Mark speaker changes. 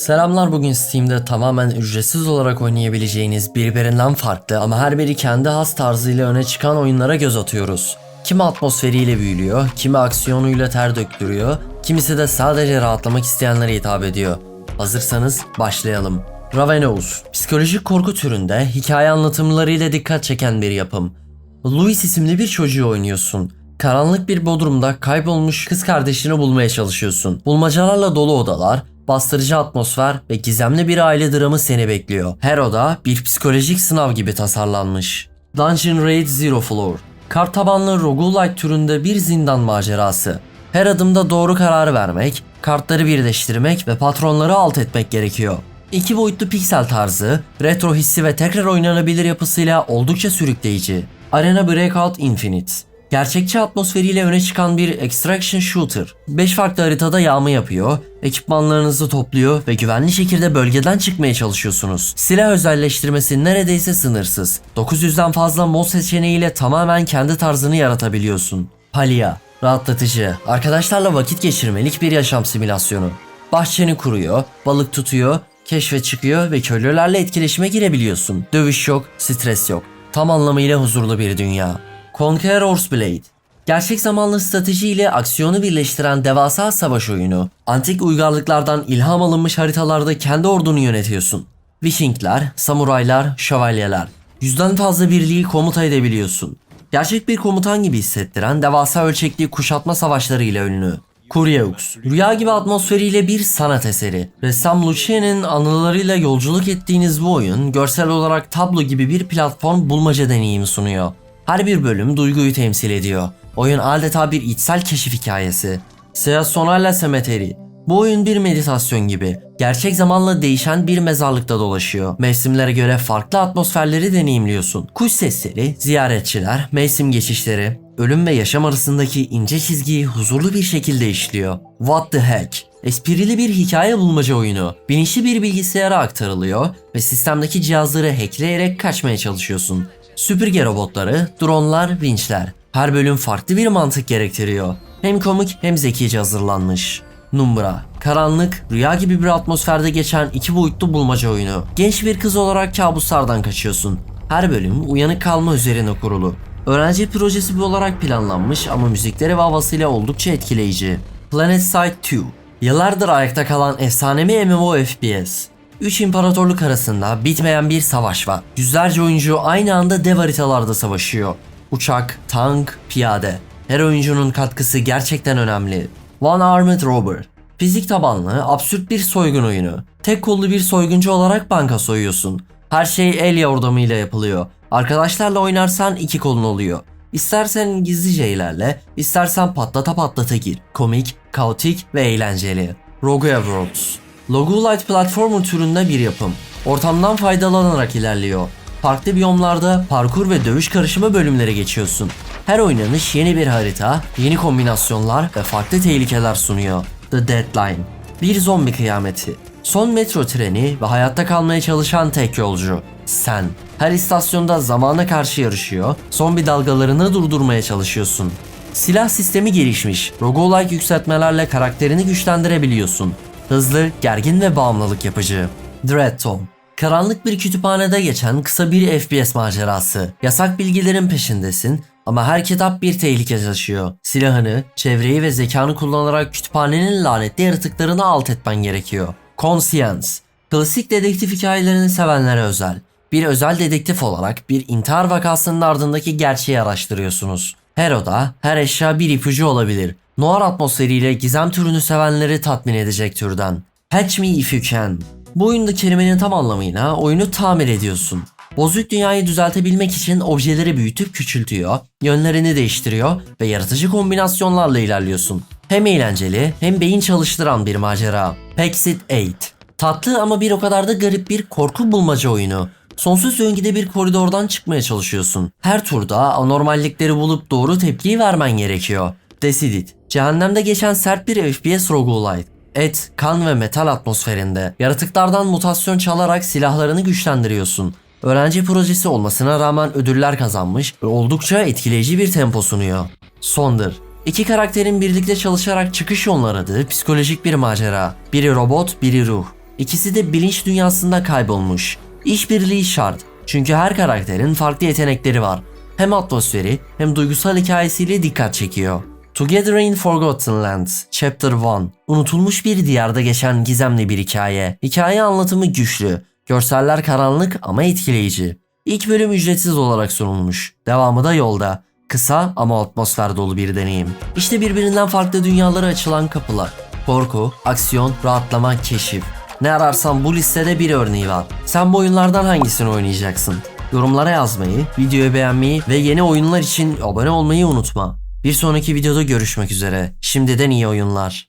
Speaker 1: Selamlar bugün Steam'de tamamen ücretsiz olarak oynayabileceğiniz birbirinden farklı ama her biri kendi has tarzıyla öne çıkan oyunlara göz atıyoruz. Kimi atmosferiyle büyülüyor, kimi aksiyonuyla ter döktürüyor, kimisi de sadece rahatlamak isteyenlere hitap ediyor. Hazırsanız başlayalım. Ravenous, psikolojik korku türünde hikaye anlatımlarıyla dikkat çeken bir yapım. Louis isimli bir çocuğu oynuyorsun. Karanlık bir bodrumda kaybolmuş kız kardeşini bulmaya çalışıyorsun. Bulmacalarla dolu odalar, bastırıcı atmosfer ve gizemli bir aile dramı seni bekliyor. Her oda bir psikolojik sınav gibi tasarlanmış. Dungeon Raid Zero Floor Kart tabanlı roguelike türünde bir zindan macerası. Her adımda doğru kararı vermek, kartları birleştirmek ve patronları alt etmek gerekiyor. İki boyutlu piksel tarzı, retro hissi ve tekrar oynanabilir yapısıyla oldukça sürükleyici. Arena Breakout Infinite Gerçekçi atmosferiyle öne çıkan bir extraction shooter. 5 farklı haritada yağma yapıyor, ekipmanlarınızı topluyor ve güvenli şekilde bölgeden çıkmaya çalışıyorsunuz. Silah özelleştirmesi neredeyse sınırsız. 900'den fazla mod seçeneğiyle tamamen kendi tarzını yaratabiliyorsun. Palia Rahatlatıcı, arkadaşlarla vakit geçirmelik bir yaşam simülasyonu. Bahçeni kuruyor, balık tutuyor, keşfe çıkıyor ve köylülerle etkileşime girebiliyorsun. Dövüş yok, stres yok. Tam anlamıyla huzurlu bir dünya. Conquer Horseblade Gerçek zamanlı strateji ile aksiyonu birleştiren devasa savaş oyunu. Antik uygarlıklardan ilham alınmış haritalarda kendi ordunu yönetiyorsun. Vikingler, samuraylar, şövalyeler. Yüzden fazla birliği komuta edebiliyorsun. Gerçek bir komutan gibi hissettiren devasa ölçekli kuşatma savaşları ile ünlü. Kuryeux, rüya gibi atmosferiyle bir sanat eseri. Ressam Lucien'in anılarıyla yolculuk ettiğiniz bu oyun, görsel olarak tablo gibi bir platform bulmaca deneyimi sunuyor. Her bir bölüm duyguyu temsil ediyor. Oyun adeta bir içsel keşif hikayesi. Seasonala Cemetery bu oyun bir meditasyon gibi. Gerçek zamanla değişen bir mezarlıkta dolaşıyor. Mevsimlere göre farklı atmosferleri deneyimliyorsun. Kuş sesleri, ziyaretçiler, mevsim geçişleri, ölüm ve yaşam arasındaki ince çizgiyi huzurlu bir şekilde işliyor. What the heck? Esprili bir hikaye bulmaca oyunu. Bilinçli bir bilgisayara aktarılıyor ve sistemdeki cihazları hackleyerek kaçmaya çalışıyorsun. Süpürge robotları, dronlar, vinçler. Her bölüm farklı bir mantık gerektiriyor. Hem komik hem zekice hazırlanmış. Numbra, karanlık, rüya gibi bir atmosferde geçen iki boyutlu bulmaca oyunu. Genç bir kız olarak kabuslardan kaçıyorsun. Her bölüm uyanık kalma üzerine kurulu. Öğrenci projesi olarak planlanmış ama müzikleri ve havasıyla oldukça etkileyici. Planet Side 2 Yıllardır ayakta kalan efsanevi MMO FPS. Üç imparatorluk arasında bitmeyen bir savaş var. Yüzlerce oyuncu aynı anda dev haritalarda savaşıyor. Uçak, tank, piyade. Her oyuncunun katkısı gerçekten önemli. One Armed Robber. Fizik tabanlı, absürt bir soygun oyunu. Tek kollu bir soyguncu olarak banka soyuyorsun. Her şey el yordamıyla yapılıyor. Arkadaşlarla oynarsan iki kolun oluyor. İstersen gizlice ilerle, istersen patlata patlata gir. Komik, kaotik ve eğlenceli. Rogue Worlds Roguelite platformer türünde bir yapım. Ortamdan faydalanarak ilerliyor. Farklı biyomlarda parkur ve dövüş karışımı bölümleri geçiyorsun. Her oynanış yeni bir harita, yeni kombinasyonlar ve farklı tehlikeler sunuyor. The Deadline Bir zombi kıyameti. Son metro treni ve hayatta kalmaya çalışan tek yolcu. Sen. Her istasyonda zamana karşı yarışıyor, zombi dalgalarını durdurmaya çalışıyorsun. Silah sistemi gelişmiş, roguelike yükseltmelerle karakterini güçlendirebiliyorsun. Hızlı, gergin ve bağımlılık yapıcı. Dreadtone Karanlık bir kütüphanede geçen kısa bir FPS macerası. Yasak bilgilerin peşindesin ama her kitap bir tehlike taşıyor. Silahını, çevreyi ve zekanı kullanarak kütüphanenin lanetli yaratıklarını alt etmen gerekiyor. Conscience Klasik dedektif hikayelerini sevenlere özel. Bir özel dedektif olarak bir intihar vakasının ardındaki gerçeği araştırıyorsunuz. Her oda, her eşya bir ipucu olabilir. Noir atmosferiyle gizem türünü sevenleri tatmin edecek türden. Hatch Me If You Can Bu oyunda kelimenin tam anlamıyla oyunu tamir ediyorsun. Bozuk dünyayı düzeltebilmek için objeleri büyütüp küçültüyor, yönlerini değiştiriyor ve yaratıcı kombinasyonlarla ilerliyorsun. Hem eğlenceli hem beyin çalıştıran bir macera. Pexit 8 Tatlı ama bir o kadar da garip bir korku bulmaca oyunu. Sonsuz döngüde bir koridordan çıkmaya çalışıyorsun. Her turda anormallikleri bulup doğru tepkiyi vermen gerekiyor. Decided. Cehennemde geçen sert bir FPS roguelite. Et, kan ve metal atmosferinde. Yaratıklardan mutasyon çalarak silahlarını güçlendiriyorsun. Öğrenci projesi olmasına rağmen ödüller kazanmış ve oldukça etkileyici bir tempo sunuyor. Sonder. İki karakterin birlikte çalışarak çıkış yolunu aradığı psikolojik bir macera. Biri robot, biri ruh. İkisi de bilinç dünyasında kaybolmuş. İşbirliği şart. Çünkü her karakterin farklı yetenekleri var. Hem atmosferi hem duygusal hikayesiyle dikkat çekiyor. Together in Forgotten Lands Chapter 1 Unutulmuş bir diyarda geçen gizemli bir hikaye. Hikaye anlatımı güçlü, görseller karanlık ama etkileyici. İlk bölüm ücretsiz olarak sunulmuş. Devamı da yolda. Kısa ama atmosfer dolu bir deneyim. İşte birbirinden farklı dünyalara açılan kapılar. Korku, aksiyon, rahatlama, keşif. Ne ararsan bu listede bir örneği var. Sen bu oyunlardan hangisini oynayacaksın? Yorumlara yazmayı, videoyu beğenmeyi ve yeni oyunlar için abone olmayı unutma. Bir sonraki videoda görüşmek üzere. Şimdiden iyi oyunlar.